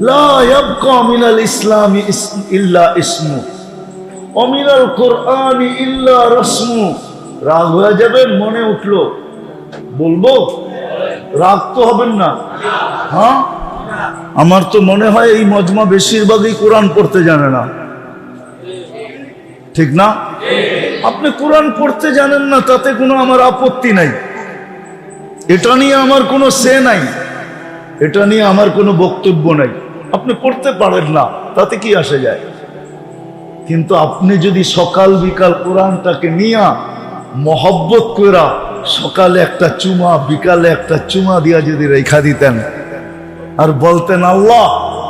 لا يبقى من الإسلام اسم إلا اسمه ومن القرآن إلا رسمه রাগ হয়ে যাবে মনে উঠলো বলবো রাগ তো হবেন না হ্যাঁ আমার তো মনে হয় এই মজমা বেশিরভাগই কোরআন পড়তে জানে না ঠিক না আপনি কোরআন পড়তে জানেন না তাতে কোনো আমার আপত্তি নাই এটা নিয়ে আমার কোনো সে নাই এটা নিয়ে আমার কোনো বক্তব্য নাই। আপনি করতে পারেন না, তাতে কি আসে যায়? কিন্তু আপনি যদি সকাল বিকাল কোরআনটাকে নিয়া মহব্বত করা সকালে একটা চুমা, বিকালে একটা চুমা দিয়া যদি রেখা দিতেন, আর বলতেন, আল্লাহ,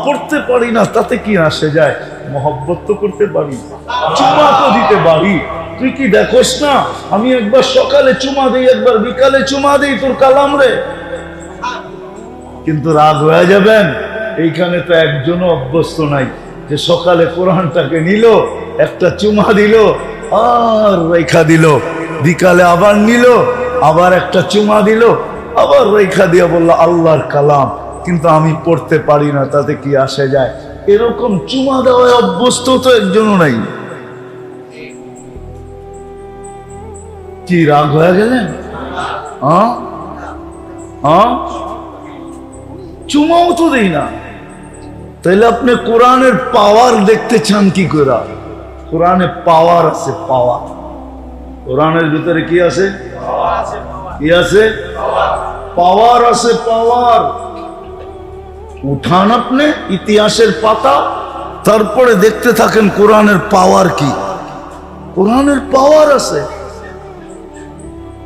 করতে পারি না, তাতে কি আসে যায়? মহব্বত তো করতে পারি, চুমা তো দিতে পারি। তুই কি দেখোস না, আমি একবার সকালে চুমা দিই, একবার বিকালে চুমা দিই তোর কালাম রে। কিন্তু রাগ হয়ে যাবেন, এইখানে তো একজনও অভ্যস্ত নাই যে সকালে কোরআনটাকে নিল, একটা চুমা দিল আর রেখা দিল, বিকালে আবার নিল, আবার একটা চুমা দিল, আবার রেখা দিয়ে বলল, আল্লাহর কালাম। কিন্তু আমি পড়তে পারি না, তাতে কি আসে যায়? এরকম চুমা দেওয়ায় অভ্যস্ত তো একজনও নাই। কি রাগ হয়ে গেলেন? হ্যাঁ হ্যাঁ চুমাও তো দেই না। তাহলে আপনি কোরআনের পাওয়ার দেখতে চান কি করে কোরআনে পাওয়ার আছে, পাওয়ার। কোরআনের ভিতরে কি আছে? কি আছে? পাওয়ার আছে, পাওয়ার। উঠান আপনি, ইতিহাসের পাতা, তারপরে দেখতে থাকেন কোরআনের পাওয়ার কি। কোরআনের পাওয়ার আছে।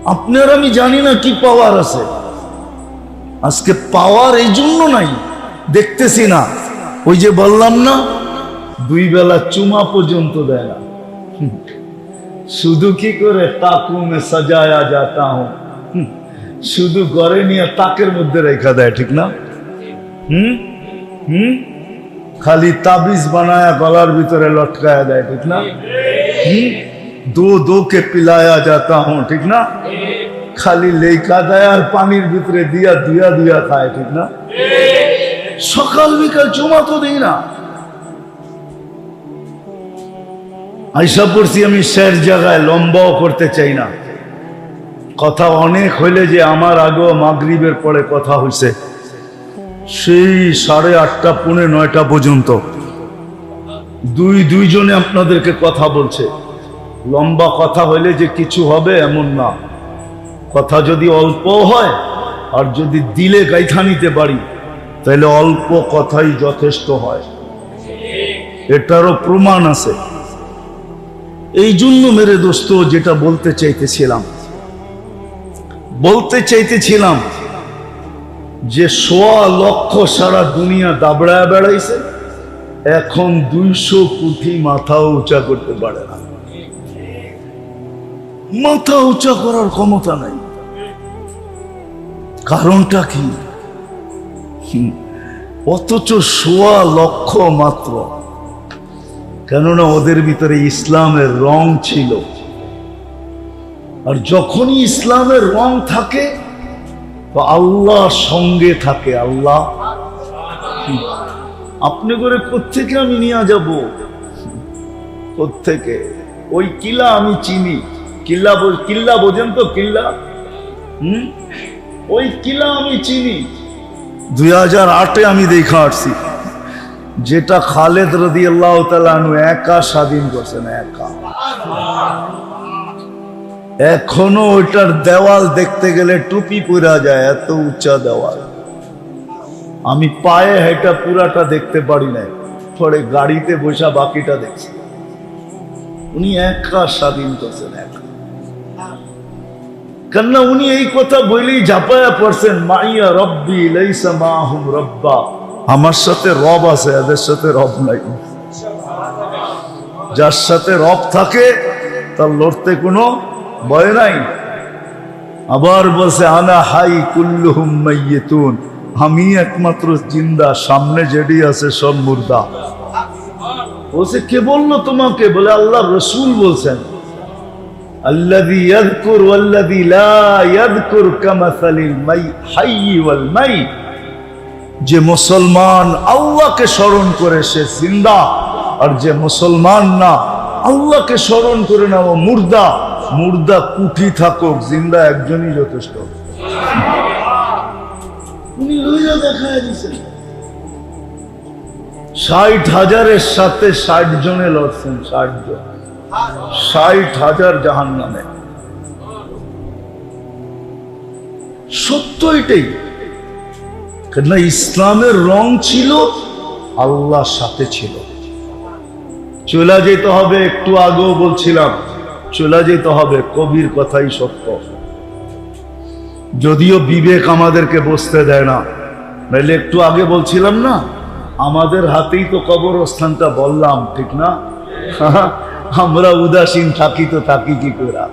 আপনার আমি জানি না কি পাওয়ার আছে। আজকে পাওয়ার এই জন্য নাই, দেখতেছি না ওই যে বললাম না, দুই বেলা চুমা পর্যন্ত দেয় না। শুধু কি করে তাকুমে সাজায়া যাতা হুম। শুধু ঘরে নিয়ে তাকের মধ্যে রেখা দেয়, ঠিক না হুম হুম, খালি তাবিজ বানায়া গলার ভিতরে লটকায়া দেয়, ঠিক না হুম, দো দো কে পিলায়া যাতা হুম ঠিক না খালি লেখা দেয় আর পানির ভিতরে দিয়া দুয়া দুয়া খায়, ঠিক না? সকাল বিকাল চুমা তো দিই না। আইসা পড়ছি আমি শের জায়গায়, লম্বাও করতে চাই না। কথা অনেক হইলে যে আমার আগেও মাগরিবের পরে কথা হয়েছে সেই সাড়ে আটটা, পুনে নয়টা পর্যন্ত। দুই দুইজনে আপনাদেরকে কথা বলছে। লম্বা কথা হইলে যে কিছু হবে এমন না। কথা যদি অল্প হয়, আর যদি দিলে গাইথা নিতে পারি, তাহলে অল্প কথাই যথেষ্ট হয়। এটারও প্রমাণ আছে। এই জন্য মেরে দোস্ত, যেটা বলতে চাইতেছিলাম বলতে চাইতেছিলাম যে সোয়া লক্ষ সারা দুনিয়া দাবড়ায় বেড়াইছে, এখন দুইশো কোটি মাথা উঁচা করতে পারে না। মাথা উঁচা করার ক্ষমতা নাই। কারণটা কি? অথচ সোয়া লক্ষ মাত্র। কেননা ওদের ভিতরে ইসলামের রং ছিল। আর যখনই ইসলামের রং থাকে, তো আল্লাহ সঙ্গে থাকে আল্লাহ। আপনি করে কোথেকে আমি নিয়ে যাব? কোথেকে ওই কিলা আমি চিনি। কিল্লা কিল্লা বোঝেন তো কিল্লা? হুম? ওই কিলা আমি চিনি। দুই হাজার আটে আমি দেখা আসছি। যেটা খালেদ রদি আল্লাহ একা স্বাধীন করছেন একা। এখনও ওইটার দেওয়াল দেখতে গেলে টুপি পরা যায়, এত উঁচা দেওয়াল। আমি পায়ে হেঁটা পুরাটা দেখতে পারি না পরে গাড়িতে বসা বাকিটা দেখছি। উনি একা স্বাধীন করছেন একা কেননা উনি এই কথা বলেই ঝাপায়া পড়ছেন, মাইয়া রব্বি লাইসা মাহুম রব্বা। আমার সাথে রব আছে, এদের সাথে রব নাই। যার সাথে রব থাকে, তার লড়তে কোনো ভয় নাই। আবার বলছে, আনা হাই কুল্লুহুম মাইয়েতুন। আমি একমাত্র জিন্দা, সামনে যেডি আছে সব মুর্দা। বলছে, কে বলল তোমাকে? বলে আল্লাহ রসুল বলছেন। الذي يذكر والذي لا يذكر كمثل المي حي والميت যে মুসলমান আল্লাহকে স্মরণ করে সে জিন্দা আর যে মুসলমান না আল্লাহকে স্মরণ করে না ও মুর্দা মুর্দা কুঠি থাকুক জিন্দা একজনই যথেষ্ট উনি রইয়া দেখায় দিছেন ষাট হাজারের সাথে ষাট জনে লড়ছেন ষাট জন ষাট হাজার জাহান নামে সত্য এটাই। কেননা ইসলামের রং ছিল, আল্লাহর সাথে ছিল। চলে যেতে হবে একটু আগেও বলছিলাম, চলে যেতে হবে, কবির কথাই সত্য। যদিও বিবেক আমাদেরকে বসতে দেয় না নাহলে একটু আগে বলছিলাম না, আমাদের হাতেই তো কবরস্থানটা বললাম, ঠিক না? আমরা উদাসীন থাকি তো থাকি কি করে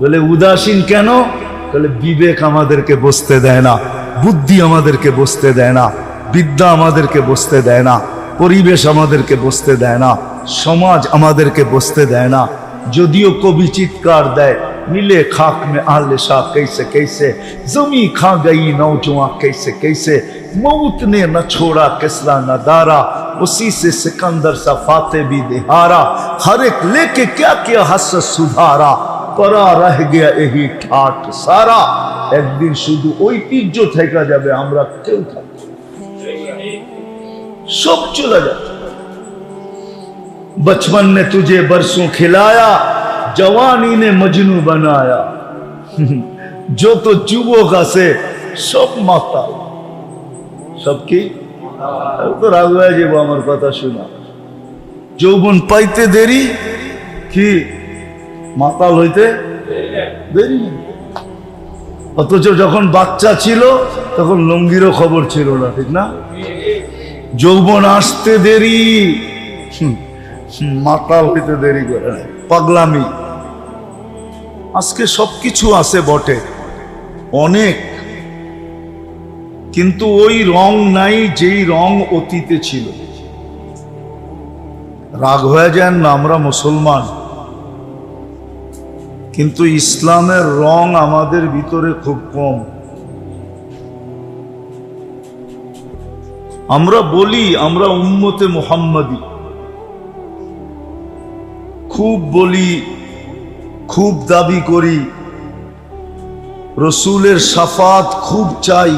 বলে উদাসীন কেন বলে বিবেক আমাদেরকে বসতে দেয় না বুদ্ধি আমাদেরকে বসতে দেয় না বিদ্যা আমাদেরকে বসতে দেয় না পরিবেশ আমাদেরকে বসতে দেয় না সমাজ আমাদেরকে বসতে দেয় না যদিও কবি চিৎকার দেয় मिले खाक में आले शाह कैसे कैसे जमी खा गई नौजवान कैसे कैसे मौत ने न छोड़ा किसरा न दारा उसी से सिकंदर सा फाते भी दिहारा हर एक लेके क्या किया हस सुधारा পরা রহ গিয়া এই ঠাট সারা একদিন শুধু ঐতিহ্য থেকে যাবে আমরা কেউ থাকবো সব চলে যাবে बचपन ने तुझे बरसों खिलाया जवानी ने मजनू बनाया जो तो যুবক আছে সব মাতা সব কি আমি তো যাব আমার কথা শোনা। যৌবন পাইতে দেরি? কি? মাতাল হইতে দেরি? অথচ যখন বাচ্চা ছিল, তখন লঙ্গিরও খবর ছিল না, ঠিক না? যৌবন আসতে দেরি। মাতাল হইতে দেরি করে পাগলামি। আজকে সবকিছু আছে বটে। অনেক কিন্তু ওই রং নাই যেই রং অতীতে ছিল। রাগ হয়ে যান না আমরা মুসলমান। কিন্তু ইসলামের রং আমাদের ভিতরে খুব কম। আমরা বলি, আমরা উম্মতে মোহাম্মদী। খুব বলি, খুব দাবি করি। রসুলের সাফাত খুব চাই।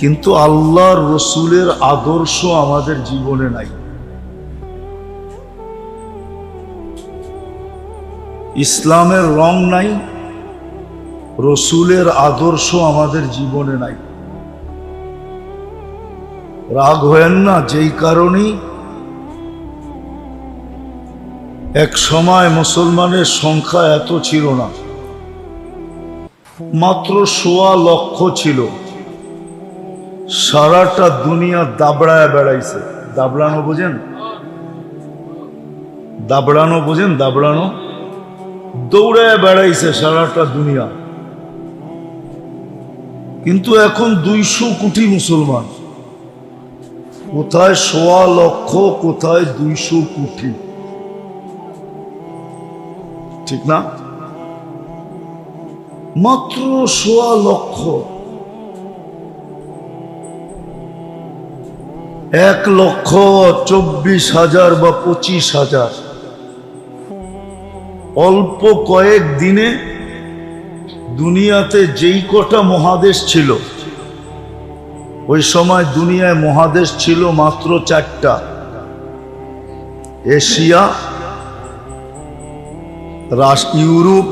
কিন্তু আল্লাহর রসুলের আদর্শ আমাদের জীবনে নাই। ইসলামের রং নাই, রসুলের আদর্শ আমাদের জীবনে নাই। রাগ হয়েন না, যেই কারণেই এক সময় মুসলমানের সংখ্যা এত ছিল না। মাত্র সোয়া লক্ষ ছিল। সারাটা দুনিয়া দাবড়ায় বেড়াইছে। দাবড়ানো বোঝেন? দাবড়ানো বোঝেন? দাবড়ানো? দৌড়ায় বেড়াইছে সারাটা দুনিয়া। কিন্তু এখন দুইশো কোটি মুসলমান। কোথায় সোয়া লক্ষ, কোথায় দুইশো কোটি? ঠিক না? মাত্র সোয়া লক্ষ। এক লক্ষ চব্বিশ হাজার বা পঁচিশ হাজার। অল্প কয়েক দিনে দুনিয়াতে যেই কটা মহাদেশ ছিল, ওই সময় দুনিয়ায় মহাদেশ ছিল মাত্র চারটা। এশিয়া, রাশ- ইউরোপ,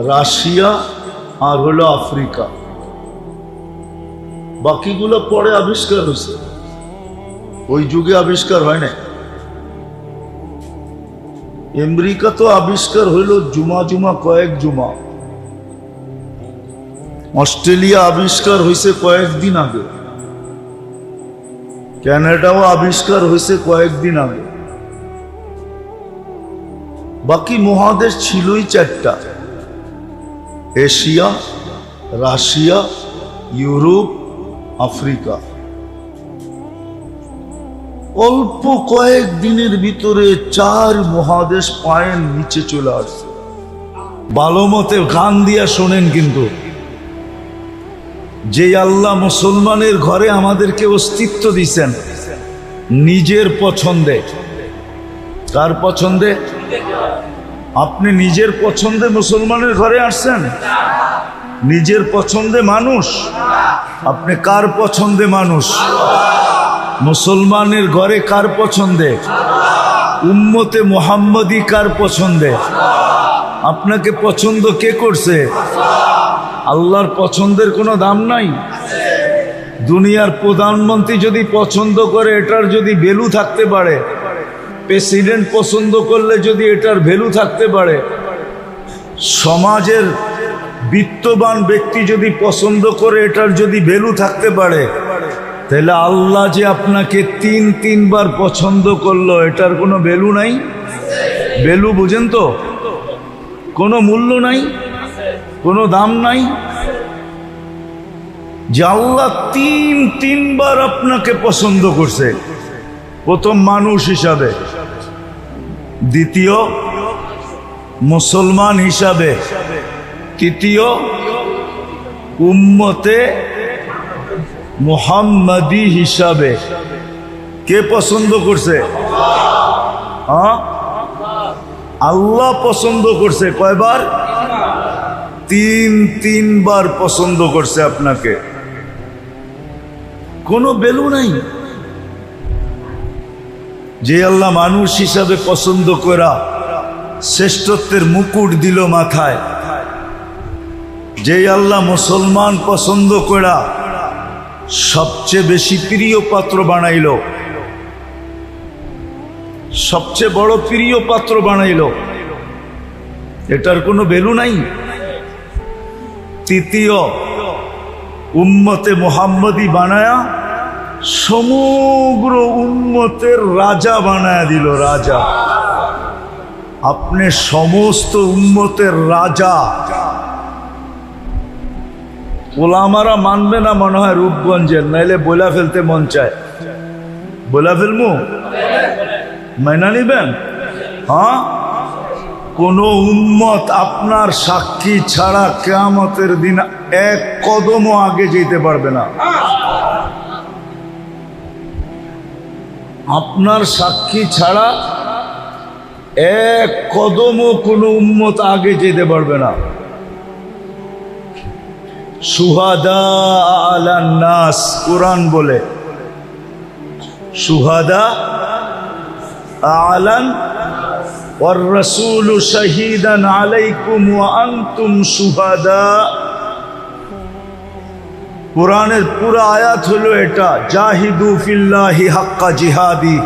রাশিয়া আর হলো আফ্রিকা। বাকিগুলো পরে আবিষ্কার হয়েছে। ওই যুগে আবিষ্কার হয় না আমেরিকা তো আবিষ্কার হইল জুমা জুমা, কয়েক জুমা। অস্ট্রেলিয়া আবিষ্কার হয়েছে কয়েকদিন আগে। ক্যানাডাও আবিষ্কার হয়েছে কয়েকদিন আগে। বাকি মহাদেশ ছিলই চারটা। Asia, Russia, Europe, Africa. অল্প কয়েক দিনের ভিতরে চার মহাদেশ পায়ের নিচে চলে আসছে। ভালো মতে গান দিয়া শোনেন কিন্তু। যে আল্লাহ মুসলমানের ঘরে আমাদেরকে অস্তিত্ব দিছেন, নিজের পছন্দে। কার পছন্দে? আপনি নিজের পছন্দে মুসলমানের ঘরে আসছেন? নিজের পছন্দে মানুষ? আপনি কার পছন্দে মানুষ? মুসলমানের ঘরে কার পছন্দে? উম্মতে মোহাম্মদী কার পছন্দে? আপনাকে পছন্দ কে করছে? আল্লাহর পছন্দের কোনো দাম নাই? দুনিয়ার প্রধানমন্ত্রী যদি পছন্দ করে, এটার যদি ভ্যালু থাকতে পারে। প্রেসিডেন্ট পছন্দ করলে যদি এটার ভ্যালু থাকতে পারে। সমাজের বিত্তবান ব্যক্তি যদি পছন্দ করে, এটার যদি ভ্যালু থাকতে পারে। তাহলে আল্লাহ যে আপনাকে তিন, তিনবার পছন্দ করল, এটার কোনো ভ্যালু নাই? ভ্যালু বুঝেন তো? কোনো মূল্য নাই? কোনো দাম নাই? যে আল্লাহ তিন, তিনবার আপনাকে পছন্দ করছে। প্রথম মানুষ হিসাবে। দ্বিতীয় মুসলমান হিসাবে। তৃতীয় উম্মতে মুহাম্মাদি হিসাবে। কে পছন্দ করছে? হ্যাঁ? আল্লাহ পছন্দ করছে। কয়বার? তিন, তিনবার পছন্দ করছে আপনাকে। কোনো বেলু নাই। যে আল্লাহ মানুষ হিসাবে পছন্দ করা শ্রেষ্ঠত্বের মুকুট দিল মাথায় যে আল্লাহ মুসলমান পছন্দ করা সবচেয়ে বেশি প্রিয় পাত্র বানাইল। সবচেয়ে বড় প্রিয় পাত্র বানাইল। এটার কোনো ভ্যালু নাই। তৃতীয়, উম্মতে মোহাম্মদী বানায়া সমগ্র উম্মতের রাজা বানায়া দিল, রাজা। আপনি সমস্ত উম্মতের রাজা। ওলামারা মানবে না মনে হয় রূপগঞ্জের, নাইলে বইলা ফেলতে মন চায়। বইলা ফেলমু? মাইনা নিবেন? হ্যাঁ? কোন উম্মত আপনার সাক্ষী ছাড়া কেয়ামতের দিন এক কদমও আগে যেতে পারবে না। আপনার সাক্ষী ছাড়া এক কদমও কোনো উম্মত আগে যেতে পারবে না। সুহাদা আলান নাস কোরআন বলে সুহাদা আলান والرسول شهيدا عليكم وأنتم شهداء কোরআনের পুরো আয়াত হলো এটা জাহিদু ফিল্লাহি হাক্কা জিহাদি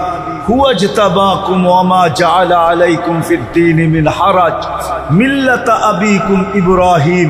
হুয়া জতাবাকুম ওয়ামা জাআলা আলাইকুম ফিদ-দীন মিন হারাজ মিল্লাতা আবিকুম ইব্রাহিম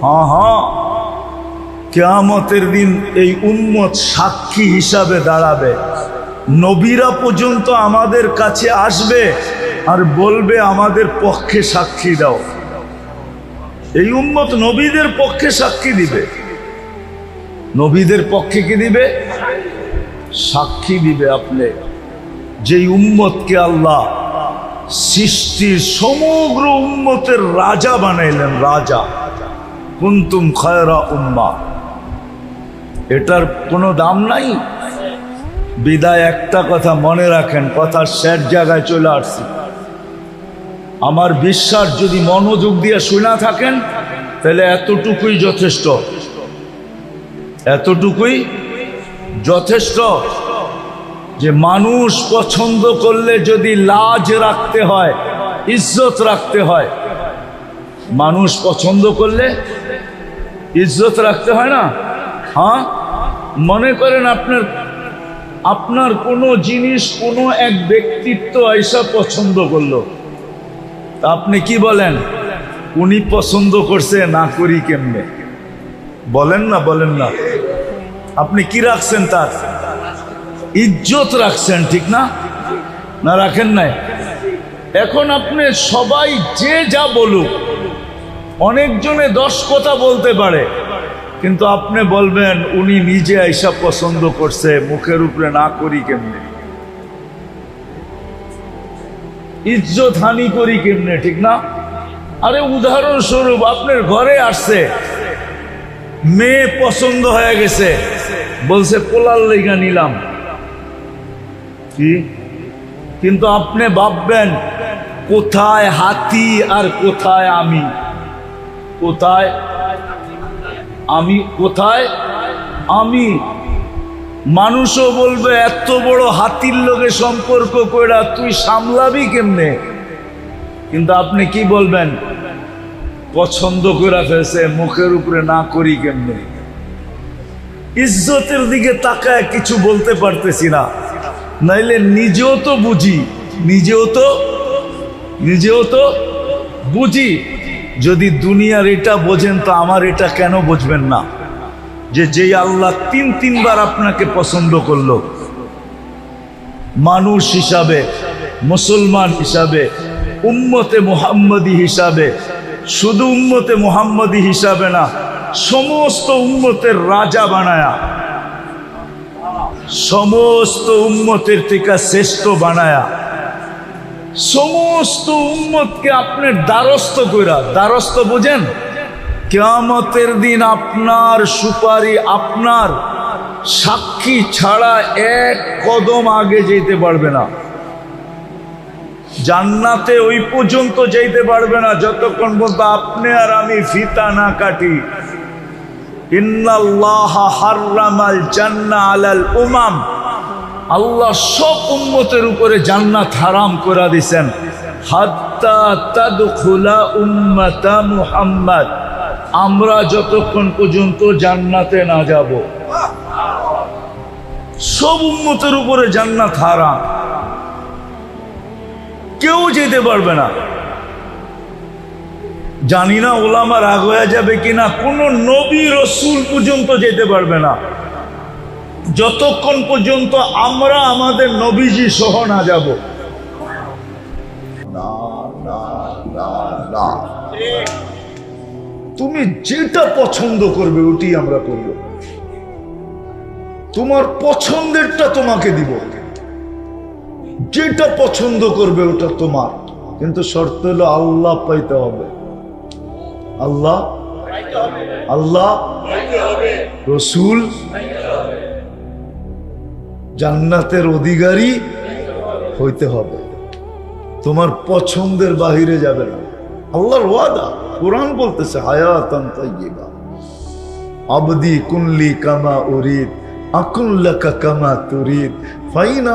হ্যাঁ হ্যাঁ। কেয়ামতের দিন এই উম্মত সাক্ষী হিসাবে দাঁড়াবে। নবীরা পর্যন্ত আমাদের কাছে আসবে আর বলবে, আমাদের পক্ষে সাক্ষী দাও। এই উম্মত নবীদের পক্ষে সাক্ষী দিবে। নবীদের পক্ষে কি দিবে? সাক্ষী দিবে আপনি। যেই উম্মতকে আল্লাহ সৃষ্টির সমগ্র উম্মতের রাজা বানাইলেন, রাজা। কুন্তুম খয়রা উম্মা। এটার কোনো দাম নাই? বিদায় একটা কথা মনে রাখেন কথার শেষ জায়গায় চলে আসছি। আমার বিশ্বাস, যদি মনোযোগ দিয়ে শোনা থাকেন, তাহলে এতটুকুই যথেষ্ট। এতটুকুই যথেষ্ট যে মানুষ পছন্দ করলে যদি লাজ রাখতে হয়, ইজ্জত রাখতে হয়, মানুষ পছন্দ করলে ইজ্জত রাখতে হয় না? হ্যাঁ? মনে করেন আপনার আপনার কোনো জিনিস, কোনো এক ব্যক্তিত্ব আইসা পছন্দ করল। তা আপনি কি বলেন? উনি পছন্দ করছে না করি কেমনে? বলেন না বলেন না। আপনি কি রাখছেন তার? ইজ্জত রাখছেন, ঠিক না? না রাখেন নাই। এখন আপনি সবাই যে যা বলুক অনেকজনে দশ কথা বলতে পারে। কিন্তু আপনি বলবেন, উনি নিজে এইসব পছন্দ করছে, মুখের উপরে না করি কেমনে? ইজ্জত হানি করি কেমনে, ঠিক না? আরে উদাহরণস্বরূপ, আপনার ঘরে আসছে, মেয়ে পছন্দ হয়ে গেছে, বলছে, পোলার লেগা নিলাম। কি? কিন্তু আপনি ভাববেন, কোথায় হাতি আর কোথায় আমি? কোথায়? আমি কোথায়? আমি। মানুষও বলবে, এত বড় হাতির লোকে সম্পর্ক কইরা তুই সামলাবি কেমনে? কিন্তু আপনি কি বলবেন? পছন্দ করে ফেলছে, মুখের উপরে না করি কেমনে? ইজ্জতের দিকে তাকায় কিছু বলতে পারতেছি না। নাইলে নিজেও তো বুঝি, নিজেও তো নিজেও তো বুঝি। যদি দুনিয়ার এটা বোঝেন, তো আমার এটা কেন বুঝবেন না? যে যেই আল্লাহ তিন তিনবার আপনাকে পছন্দ করল, মানুষ হিসাবে, মুসলমান হিসাবে, উম্মতে মুহাম্মদি হিসাবে, শুধু উম্মতে মুহাম্মদি হিসাবে না, সমস্ত উম্মতের রাজা বানায়া, সমস্ত উম্মতের থেকে শ্রেষ্ঠ বানায়া সমস্ত উম্মতকে আপনি দ্বারস্থ কইরা, দ্বারস্থ বুঝেন? কেয়ামতের দিন আপনার সুপারি আপনার, সাক্ষী ছাড়া এক কদম আগে যেতে পারবে না। জান্নাতে ওই পর্যন্ত যেতে পারবে না, যতক্ষণ পর্যন্ত আপনি আর আমি ফিতা না কাটি। ইন্নাল্লাহ হাররামাল জান্না আলাল উমাম। আল্লাহ সব উম্মতের উপরে জান্নাত হারাম করে দিছেন। আমরা যতক্ষণ পর্যন্ত জান্নাতে না যাব। সব উম্মতের উপরে জান্নাত হারাম। কেউ যেতে পারবে না। জানি না ওলামা রাগ হয়ে যাবে কিনা, কোন নবী রসুল পর্যন্ত যেতে পারবে না। যতক্ষণ পর্যন্ত আমরা আমাদের নবীজি সহ না যাব। তুমি যেটা পছন্দ করবে ওটি আমরা করব। তোমার পছন্দেরটা তোমাকে দিব। যেটা পছন্দ করবে ওটা তোমার। কিন্তু শর্ত হলো আল্লাহ পাইতে হবে। আল্লাহ আল্লাহ রসুল জান্নাতের অধিকারী হইতে হবে। তোমার পছন্দের বাহিরে যাবে না। আল্লাহর ওয়াদা। কোরআন বলতেছে, হায়াতান আবদি কুনলি কামা উরিদ আকুল্লাকা ফি ফাইন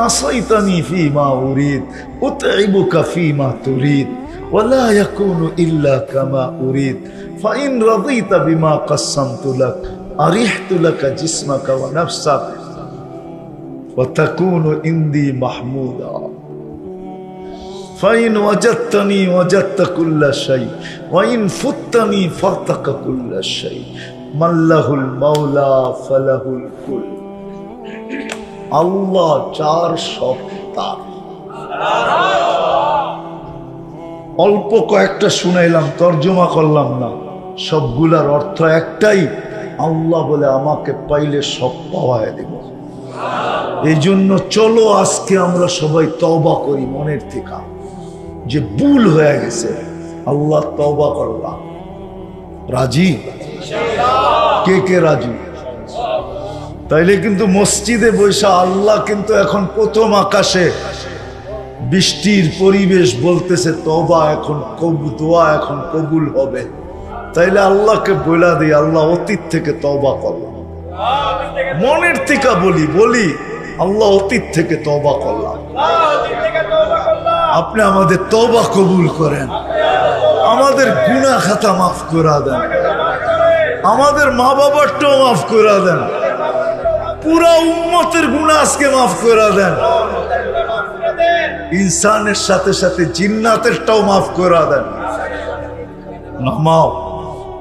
وتكون عندي محمودا فإن وجدتني وجدت كل شيء وإن فتني فتك كل شيء من له المولى فله الكل আল্লাহ চার সপ্তাহ অল্প কয়েকটা শুনাইলাম তর্জমা করলাম না সবগুলার অর্থ একটাই আল্লাহ বলে আমাকে পাইলে সব পাওয়ায় দেব এই জন্য চলো আজকে আমরা সবাই তবা করি মনের থেকে। যে ভুল হয়ে গেছে, আল্লাহ তবা করলাম রাজি? কে কে রাজি? তাইলে কিন্তু মসজিদে বৈশা আল্লাহ কিন্তু এখন প্রথম আকাশে বৃষ্টির পরিবেশ বলতেছে তবা এখন কবু, দোয়া এখন কবুল হবে। তাইলে আল্লাহকে বইলা দিই, আল্লাহ অতীত থেকে তবা করলাম মনের থেকে বলি বলি। আল্লাহ অতীত থেকে তবা করলাম। আপনি আমাদের তবা কবুল করেন। আমাদের গুণা খাতা মাফ করা দেন। আমাদের মা বাবারটাও মাফ করা দেন। পুরা উম্মতের গুণা আজকে মাফ করা দেন। ইনসানের সাথে সাথে জিন্নাতেরটাও মাফ করা দেন। নামাও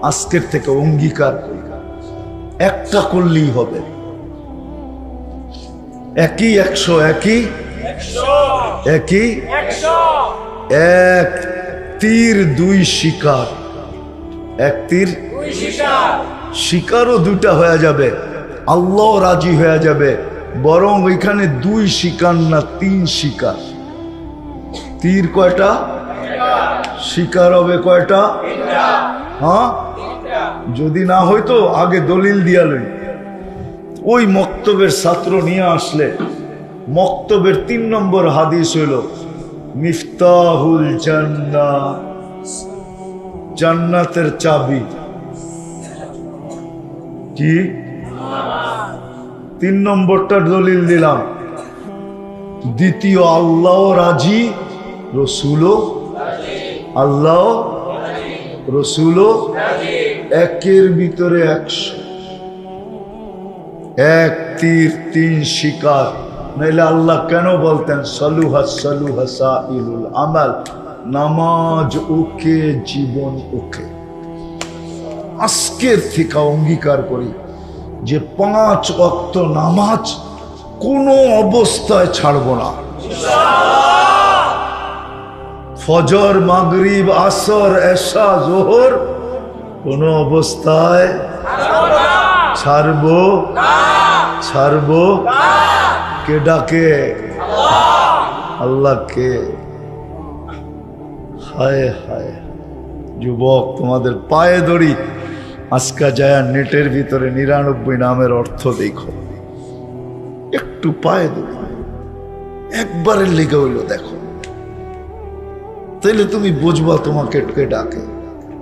আজকের থেকে অঙ্গীকার একটা করলেই হবে। একই একশো, একই? একই? এক তীর, দুই শিকার। এক তীর, শিকারও দুটা হয়ে যাবে। আল্লাহ রাজি হয়ে যাবে। বরং ওইখানে দুই শিকার না তিন শিকার। তীর কয়টা? শিকার হবে কয়টা? হ্যাঁ? যদি না হইতো আগে দলিল দিয়া লই। ওই মক্তবের ছাত্র নিয়ে আসলে মক্তবের তিন নম্বর হাদিস হইল, মিফতাহুল জান্না জান্নাতের চাবি। কি? তিন নম্বরটা দলিল দিলাম। দ্বিতীয়, আল্লাহ রাজি রসুলো আল্লাহ রসুলো একের ভিতরে একশো এক তীর, তিন শিকার। নাইলে আল্লাহ কেন বলতেন, সলুহা সলুহা সাইলুল আমাল, নামাজ ওকে জীবন ওকে আজকের থেকে অঙ্গীকার করি যে পাঁচ অক্ত নামাজ কোনো অবস্থায় ছাড়ব না। ফজর, মাগরিব, আসর, এশা, জোহর কোন অবস্থায় ছাড়বো? ছাড়বো? কে ডাকে? আল্লাহকে। হায় হায়। যুবক তোমাদের পায়ে ধরি আজকা যায় নেটের ভিতরে নিরানব্বই নামের অর্থ দেখো। একটু পায়ে ধরি একবারের লেগে হইল দেখো। তাইলে তুমি বুঝবা তোমাকে ডাকে?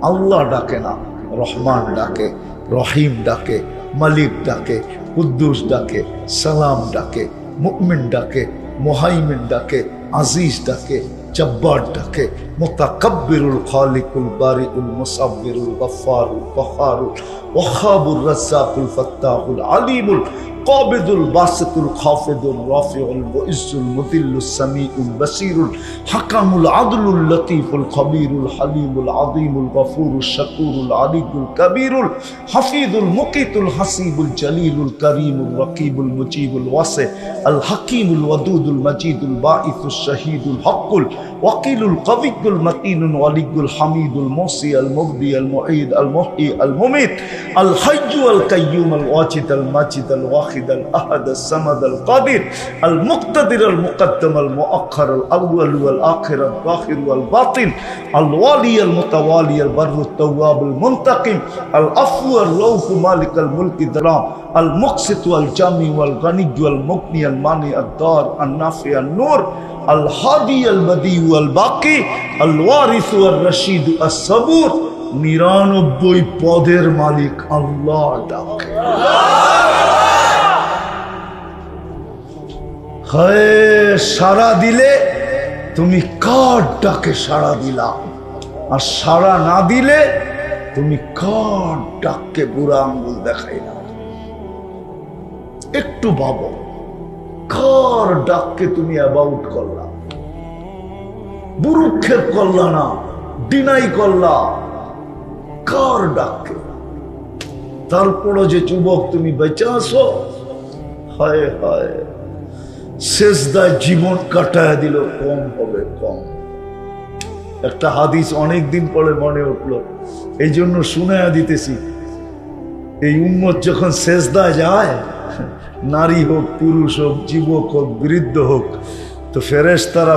আল্লাহ ডাকে না রহমান ডাকে রহিম ডাকে। মালিক ডাকে কুদ্দুস ডাকে সালাম ডাকে মুকমিন ডাকে মোহাইমিন ডাকে আজিজ ডাকে জব্বার ডাকে মোতাকব্বিরুল খালিকুল বারিউল মুসাব্বিরুল গফফারুল কহারুল ওয়াহাবুর রাজ্জাকুল ফাত্তাহুল আলিমুল কবেদুল বাসেতুল খফেদুল রফিউল ইসুল মুদিল্লুল সামিউল বসিরুল হাকামুল আদলুল লতিফুল খবিরুল হালিমুল আদিমুল গফুরুল শকুরুল আলিকুল কবিরুল হাফিদুল মুকিতুল হাসিবুল জলিলুল করিমুল রকিবুল মুজিবুল ওয়াসে আল হাকিমুল ওয়াদুদুল মজিদুল বাঈসুল শহীদুল হকুল ওয়াকিলুল কবিকুল মতিনুল ওয়ালিকুল হামিদুল মোসি আল মুবদি আল মুঈদ আল মুহি আল মুমিত আল হাইয়ু আল কাইয়ুম আল ওয়াজিদ আল মাজিদ আল ওয়াহ الواحد الأحد الصمد القادر المقتدر المقدم المؤخر الأول والآخر الظاهر والباطن الوالي المتوالي البر التواب المنتقم العفو الرؤوف مالك الملك الدرام المقسط والجامع والغني والمغني المانع الدار النافع النور الهادي البديع والباقي الوارث والرشيد الصبور নিরানব্বই পদের মালিক আল্লাহ ডাকে হয় সারা দিলে তুমি কার ডাকে সারা দিলা? আর সারা না দিলে তুমি কার ডাককে বুড়া আঙ্গুল দেখাইলা? একটু ভাবো, কার ডাককে তুমি অ্যাবাউট করলা? বুরুক্ষেপ করলা না ডিনাই করলা? কার ডাককে? তারপরও যে যুবক তুমি বেঁচে আসো হায় হায়। শেষদায় জীবন কাটায় দিল, কম হবে কম। একটা হাদিস অনেক দিন পরে মনে উঠল, এই জন্য শুনে দিতেছি, এই উন্মত যখন শেষদায় যায়, নারী হোক, পুরুষ হোক, যুবক হোক, বৃদ্ধ হোক, তো ফেরেস তারা